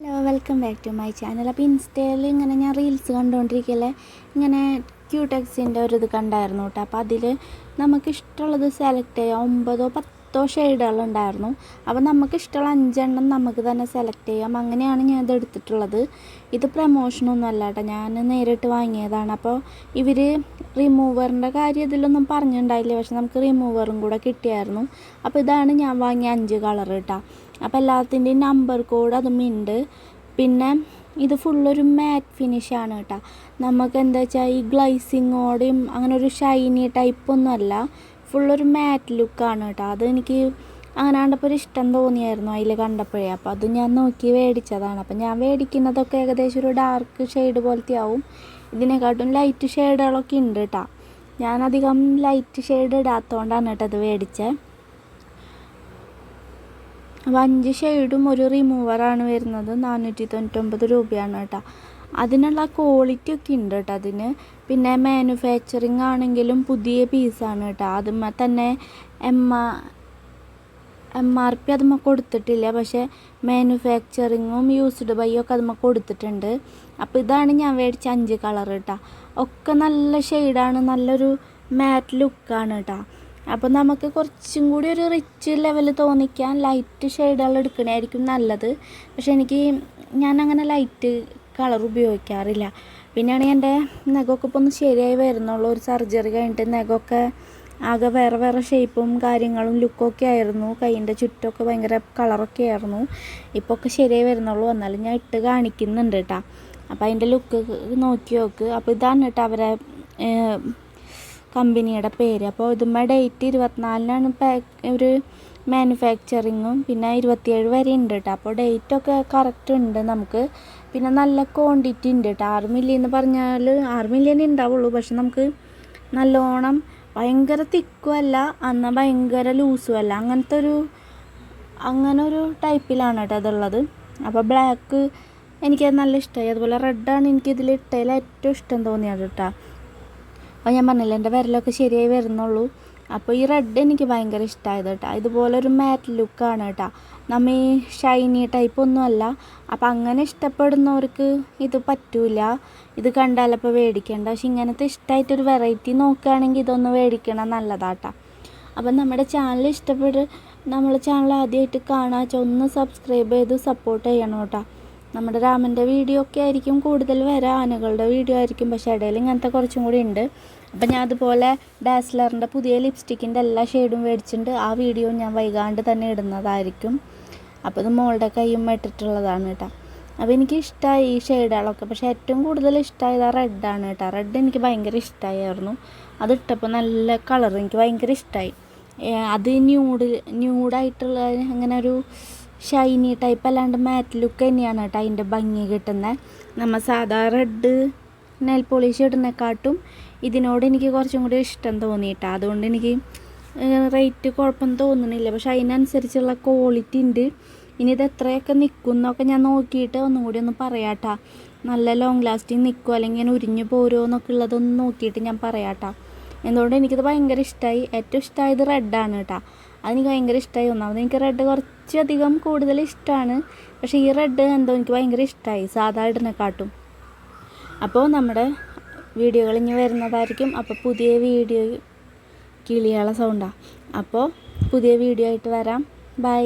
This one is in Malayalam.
Hello welcome back to my channel അപ്പോൾ ഇൻസ്റ്റയിൽ ഇങ്ങനെ ഞാൻ റീൽസ് കണ്ടുകൊണ്ടിരിക്കല്ലേ ഇങ്ങനെ ക്യൂടെക്സിന്റെ ഒരു ഇത് കണ്ടായിരുന്നു കേട്ടോ. അപ്പോൾ അതിൽ നമുക്ക് ഇഷ്ടമുള്ളത് സെലക്ട് ചെയ്യാം. ഒമ്പതോ പത്തോ ഷെയ്ഡുകളുണ്ടായിരുന്നു. അപ്പോൾ നമുക്ക് ഇഷ്ടമുള്ള അഞ്ചെണ്ണം നമുക്ക് തന്നെ സെലക്ട് ചെയ്യാം. അങ്ങനെയാണ് ഞാൻ ഇത് എടുത്തിട്ടുള്ളത്. ഇത് പ്രമോഷനൊന്നും അല്ല കേട്ടോ. ഞാൻ നേരിട്ട് വാങ്ങിയതാണ്. അപ്പോൾ ഇവർ റിമൂവറിന്റെ കാര്യം ഇതിലൊന്നും പറഞ്ഞിട്ടുണ്ടായില്ല. പക്ഷെ നമുക്ക് റിമൂവറും കൂടെ കിട്ടിയായിരുന്നു. അപ്പോൾ ഇതാണ് ഞാൻ വാങ്ങിയ അഞ്ച് കളർ കേട്ടോ. അപ്പോൾ എല്ലാത്തിന്റെയും നമ്പർ കോഡ് അതും ഉണ്ട് പിന്നെ ഇത് ഫുള്ളൊരു മാറ്റ് ഫിനിഷാണ് കേട്ടോ. നമുക്ക് എന്താ വെച്ചാൽ ഈ ഗ്ലൈസിങ്ങോടെയും അങ്ങനെ ഒരു ഷൈനി ടൈപ്പൊന്നും അല്ല. ഫുള്ളൊരു മാറ്റ് ലുക്കാണ് കേട്ടോ. അത് എനിക്ക് അങ്ങനെ കണ്ടപ്പോൾ ഒരു ഇഷ്ടം തോന്നിയായിരുന്നു അതിൽ കണ്ടപ്പോഴേ. അപ്പോൾ അത് ഞാൻ നോക്കി മേടിച്ചതാണ്. അപ്പം ഞാൻ മേടിക്കുന്നതൊക്കെ ഏകദേശം ഒരു ഡാർക്ക് ഷെയ്ഡ് പോലത്തെ ആവും ഇതിനെക്കാട്ടും ലൈറ്റ് ഷെയ്ഡുകളൊക്കെ ഉണ്ട് കേട്ടോ. ഞാനധികം ലൈറ്റ് ഷെയ്ഡ് ഇടാത്തതുകൊണ്ടാണ് കേട്ടോ അത് മേടിച്ചത് അപ്പോൾ അഞ്ച് ഷെയ്ഡും ഒരു റിമൂവറാണ് വരുന്നത്. നാനൂറ്റി തൊണ്ണൂറ്റൊമ്പത് രൂപയാണ് കേട്ടോ. അതിനുള്ള ക്വാളിറ്റി ഒക്കെ ഉണ്ട് കേട്ടോ അതിന്. പിന്നെ മാനുഫാക്ചറിങ് ആണെങ്കിലും പുതിയ പീസാണ് കേട്ടോ. അതുമ്മ തന്നെ എം ആ എം ആർ പി അതുമ്മ കൊടുത്തിട്ടില്ല. പക്ഷേ മാനുഫാക്ചറിങ്ങും യൂസ്ഡ് ബൈ ഒക്കെ അതുമ്മ കൊടുത്തിട്ടുണ്ട്. അപ്പോൾ ഇതാണ് ഞാൻ മേടിച്ച അഞ്ച് കളർ കേട്ടോ. ഒക്കെ നല്ല ഷെയ്ഡാണ് നല്ലൊരു മാറ്റ് ലുക്കാണ് കേട്ടോ. അപ്പോൾ നമുക്ക് കുറച്ചും കൂടി ഒരു റിച്ച് ലെവൽ തോന്നിക്കാൻ ലൈറ്റ് ഷെയ്ഡുകൾ എടുക്കണമായിരിക്കും നല്ലത്. പക്ഷെ എനിക്ക് ഞാൻ അങ്ങനെ ലൈറ്റ് കളർ ഉപയോഗിക്കാറില്ല. പിന്നെയാണ് എന്റെ നഖമൊക്കെ ഇപ്പോൾ ഒന്ന് ശരിയായി വരുന്നുള്ളൂ. ഒരു സർജറി കഴിഞ്ഞിട്ട് നഖമൊക്കെ ആകെ വേറെ വേറെ ഷേപ്പും കാര്യങ്ങളും ലുക്കൊക്കെ ആയിരുന്നു. കൈയിന്റെ ചുറ്റമൊക്കെ ഭയങ്കര കളറൊക്കെ ആയിരുന്നു. ഇപ്പോൾ ഒക്കെ ശരിയായി വരുന്നുള്ളൂ. എന്നാലും ഞാൻ ഇട്ട് കാണിക്കുന്നുണ്ട് കേട്ടോ. അപ്പോൾ അതിന്റെ ലുക്ക് നോക്കി നോക്ക്. അപ്പോൾ ഇതാണ് കേട്ടോ അവരെ കമ്പനിയുടെ പേര്. അപ്പോൾ ഇതുമ്മ ഡേറ്റ് ഇരുപത്തിനാലിനാണ് പാക്ക് ഒരു മാനുഫാക്ചറിങ്ങും പിന്നെ ഇരുപത്തിയേഴ് വരെ ഉണ്ട് കേട്ടോ അപ്പോൾ ഡേറ്റൊക്കെ കറക്റ്റ് ഉണ്ട് നമുക്ക്. പിന്നെ നല്ല ക്വാണ്ടിറ്റി ഉണ്ട് കേട്ടോ ആറ് മില്ലി എന്ന് പറഞ്ഞാൽ ആറ് മില്യൻ ഉണ്ടാവുള്ളൂ പക്ഷെ നമുക്ക് നല്ലോണം ഭയങ്കര തിക്കും അല്ല എന്നാൽ ഭയങ്കര ലൂസും അല്ല. അങ്ങനത്തെ ഒരു അങ്ങനെ ഒരു ടൈപ്പിലാണ് കേട്ടോ അതുള്ളത് അപ്പോൾ ബ്ലാക്ക് എനിക്ക് നല്ല ഇഷ്ടമായി അതുപോലെ റെഡാണ് എനിക്കിതിൽ ഇട്ടതിൽ ഏറ്റവും ഇഷ്ടം തോന്നിയത് കേട്ടോ അപ്പോൾ ഞാൻ പറഞ്ഞില്ല എന്റെ വിരലൊക്കെ ശരിയായി വരുന്നുള്ളൂ. അപ്പോൾ ഈ റെഡ് എനിക്ക് ഭയങ്കര ഇഷ്ടമായത് കേട്ടോ. ഇതുപോലെ ഒരു മാറ്റ് ലുക്കാണ് കേട്ടോ. നമ്മൾ ഈ ഷൈനി ടൈപ്പ് ഒന്നുമല്ല അപ്പോൾ അങ്ങനെ ഇഷ്ടപ്പെടുന്നവർക്ക് ഇത് പറ്റൂല. ഇത് കണ്ടാലപ്പോൾ മേടിക്കേണ്ട പക്ഷെ ഇങ്ങനത്തെ ഇഷ്ടമായിട്ടൊരു വെറൈറ്റി നോക്കുകയാണെങ്കിൽ ഇതൊന്ന് മേടിക്കണം നല്ലതാട്ടോ അപ്പം നമ്മുടെ ചാനൽ ഇഷ്ടപ്പെട്ട് നമ്മൾ ചാനൽ ആദ്യമായിട്ട് കാണാച്ചാൽ ഒന്ന് സബ്സ്ക്രൈബ് ചെയ്ത് സപ്പോർട്ട് ചെയ്യണം കേട്ടോ. നമ്മുടെ രാമന്റെ വീഡിയോ ഒക്കെ ആയിരിക്കും കൂടുതൽ വരാം. ആനകളുടെ വീഡിയോ ആയിരിക്കും. പക്ഷേ ഇടയിൽ ഇങ്ങനത്തെ കുറച്ചും കൂടി ഉണ്ട്. അപ്പം ഞാൻ അതുപോലെ ഡാസ്ലറിന്റെ പുതിയ ലിപ്സ്റ്റിക്കിന്റെ എല്ലാ ഷെയ്ഡും മേടിച്ചിട്ടുണ്ട്. ആ വീഡിയോ ഞാൻ വൈകാണ്ട് തന്നെ ഇടുന്നതായിരിക്കും. അപ്പോൾ ഇത് മോളുടെ കൈയും ഇട്ടിട്ടുള്ളതാണ് കേട്ടോ. അപ്പോൾ എനിക്ക് ഇഷ്ടമായി ഈ ഷെയ്ഡുകളൊക്കെ പക്ഷേ ഏറ്റവും കൂടുതൽ ഇഷ്ടമായത് ആ റെഡാണ് കേട്ടോ. റെഡ് എനിക്ക് ഭയങ്കര ഇഷ്ടമായിരുന്നു അത് ഇട്ടപ്പോൾ നല്ല കളർ എനിക്ക് ഭയങ്കര ഇഷ്ടമായി അത് ന്യൂഡ് ന്യൂഡായിട്ടുള്ള അങ്ങനെ ഒരു ഷൈനി ടൈപ്പ് അല്ലാണ്ട് മാറ്റ് ലുക്ക് തന്നെയാണ് കേട്ടോ അതിന്റെ ഭംഗി കിട്ടുന്നത് നമ്മൾ സാധാ റെഡ് നെൽ പോളിഷ് ഇടുന്നേക്കാട്ടും ഇതിനോട് എനിക്ക് കുറച്ചും കൂടി ഇഷ്ടം തോന്നിയിട്ട്. അതുകൊണ്ട് എനിക്ക് റേറ്റ് കുഴപ്പം തോന്നുന്നില്ല. പക്ഷെ അതിനനുസരിച്ചുള്ള ക്വാളിറ്റി ഉണ്ട് ഇനി ഇത് എത്രയൊക്കെ നിൽക്കും എന്നൊക്കെ ഞാൻ നോക്കിയിട്ട് ഒന്നും കൂടി ഒന്ന് പറയാട്ടാ. നല്ല ലോങ് ലാസ്റ്റിങ് നിൽക്കും അല്ലെങ്കിൽ ഞാൻ ഉരിഞ്ഞു പോരുമോ എന്നൊക്കെ ഉള്ളതൊന്ന് നോക്കിയിട്ട് ഞാൻ പറയാട്ടാ. എന്തുകൊണ്ട് എനിക്കിത് ഭയങ്കര ഇഷ്ടമായി ഏറ്റവും ഇഷ്ടമായത് റെഡാണ് കേട്ടോ അതെനിക്ക് ഭയങ്കര ഇഷ്ടമായി ഒന്നാമത് എനിക്ക് റെഡ് കുറച്ചധികം കൂടുതൽ ഇഷ്ടമാണ് പക്ഷേ ഈ റെഡ് എന്തോ എനിക്ക് ഭയങ്കര ഇഷ്ടമായി സാധാ ഇടുന്നേക്കാട്ടും അപ്പോൾ നമ്മുടെ വീഡിയോകൾ ഇനി വരുന്നതായിരിക്കും. അപ്പോൾ പുതിയ വീഡിയോ കിളിയാളെ സൗണ്ടാണ് അപ്പോൾ പുതിയ വീഡിയോ ആയിട്ട് വരാം. ബൈ